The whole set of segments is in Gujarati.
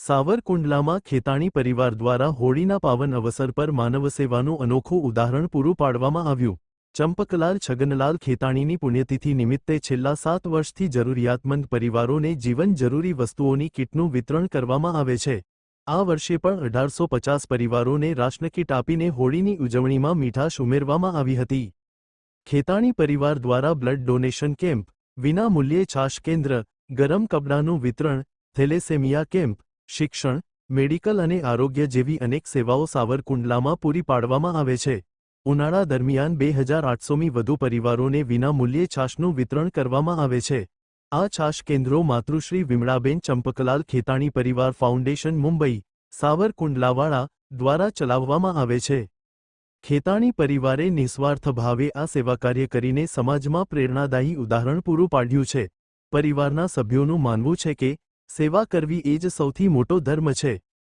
સાવરકુંડલામાં ખેતાણી પરિવાર દ્વારા હોળીના પાવન અવસર પર માનવ સેવાનું અનોખું ઉદાહરણ પૂરું પાડવામાં આવ્યું. ચંપકલાલ છગનલાલ ખેતાણીની પુણ્યતિથિ નિમિત્તે છેલ્લા સાત વર્ષથી જરૂરિયાતમંદ પરિવારોને જીવન જરૂરી વસ્તુઓની કીટનું વિતરણ કરવામાં આવે છે. આ વર્ષે પણ અઢારસો પચાસ પરિવારોને રાશનકીટ આપીને હોળીની ઉજવણીમાં મીઠાશ ઉમેરવામાં આવી હતી. ખેતાણી પરિવાર દ્વારા બ્લડ ડોનેશન કેમ્પ વિના મૂલ્યે છાશ કેન્દ્ર, ગરમ કપડાનું વિતરણ, થેલેસેમિયા કેમ્પ શિક્ષણ, મેડિકલ અને આરોગ્ય જેવી અનેક સેવાઓ સાવરકુંડલામાં પૂરી પાડવામાં આવે છે. ઉનાળા દરમિયાન બે હજાર આઠસોમી વધુ પરિવારોને વિના મૂલ્યે છાશનું વિતરણ કરવામાં આવે છે. આ છાશ કેન્દ્રો માતૃશ્રી વિમળાબેન ચંપકલાલ ખેતાણી પરિવાર ફાઉન્ડેશન મુંબઈ, સાવરકુંડલાવાળા દ્વારા ચલાવવામાં આવે છે. ખેતાણી પરિવારે નિસ્વાર્થ ભાવે આ સેવાકાર્ય કરીને સમાજમાં પ્રેરણાદાયી ઉદાહરણ પૂરું પાડ્યું છે. પરિવારના સભ્યોનું માનવું છે કે સેવા કરવી એ જ સૌથી મોટો ધર્મ છે.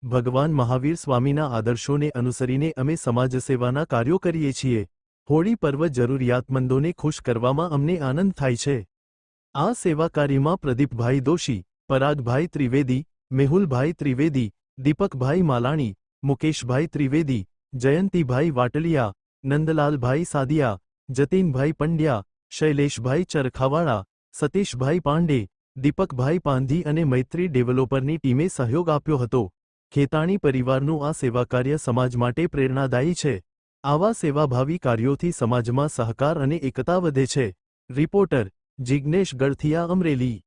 ભગવાન મહાવીર સ્વામીના આદર્શોને અનુસરીને અમે સમાજસેવાના કાર્યો કરીએ છીએ. હોળી પર્વ જરૂરિયાતમંદોને ખુશ કરવામાં અમને આનંદ થાય છે. આ સેવા કાર્યમાં પ્રદીપભાઈ દોશી, પરાગભાઈ ત્રિવેદી, મેહુલભાઈ ત્રિવેદી, દીપકભાઈ માલાણી, મુકેશભાઈ ત્રિવેદી, જયંતીભાઈ વાટલિયા, નંદલાલભાઈ સાદિયા, જતીનભાઈ પંડ્યા, શૈલેષભાઈ ચરખાવાળા, સતીશભાઈ પાંડે દીપકભાઈ પાંધી અને મૈત્રી ડેવલોપરની ટીમે સહયોગ આપ્યો હતો. ખેતાણી પરિવારનું આ સેવાકાર્ય સમાજ માટે પ્રેરણાદાયી છે. આવા સેવાભાવી કાર્યોથી સમાજમાં સહકાર અને એકતા વધે છે. રિપોર્ટર જિજ્ઞેશ ગળથિયા અમરેલી.